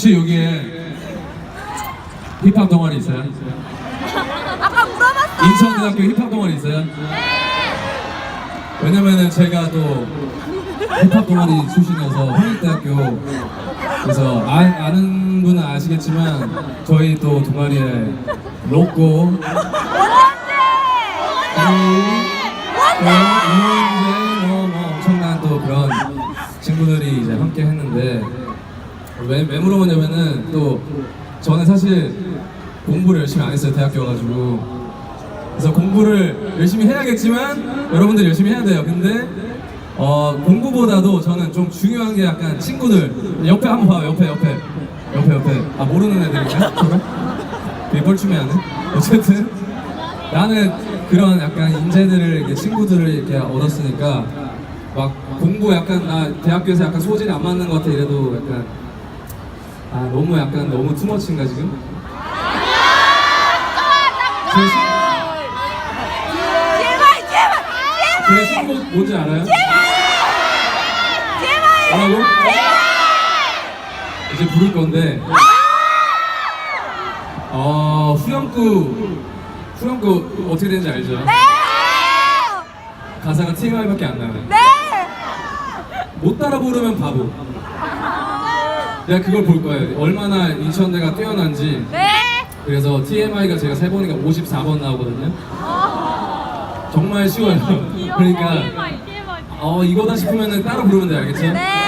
혹시 여기에 힙합 동아리 있어요? 아까 물어봤어. 인천대학교 힙합 동아리 있어요? 왜냐면은 제가 또 힙합 동아리 출신이어서 홍익대학교 그래서 아, 아는 분은 아시겠지만 저희 또 동아리에 로꼬 뭐, 뭐 엄청난 또 그런 친구들이 이제 함께 했는데 왜, 왜 물어보냐면은 또 저는 사실 공부를 열심히 안 했어요 대학교 가가지고. 그래서 공부를 열심히 해야겠지만 여러분들 열심히 해야 돼요. 근데 어 공부보다도 저는 좀 중요한 게 약간 친구들 옆에 한번 봐요 옆에 옆에. 옆에 옆에. 아 모르는 애들이냐 되게 뻘쭘해하네 어쨌든. 나는 그런 약간 인재들을 이렇게 친구들을 이렇게 얻었으니까 막 공부 약간 나 대학교에서 약간 소질이 안 맞는 것 같아 이래도 약간 아 너무 약간 너무 투머치인가 지금? 제, 신- 제발 제발 제 신곡 뭔지 알아요? 제발. 뭐라고? 이제 부를 건데 어 후렴구 후렴구 어떻게 되는지 알죠? 네. 가사가 TMI밖에 안 나와요 네. 못 따라 부르면 바보 내가 그걸 볼 거예요 얼마나 인천대가 뛰어난지 네. 그래서 TMI가 제가 세보니까 54번 나오거든요 정말 쉬워요 그러니까 어 이거다 싶으면 따로 부르면 돼요 알겠죠? 네.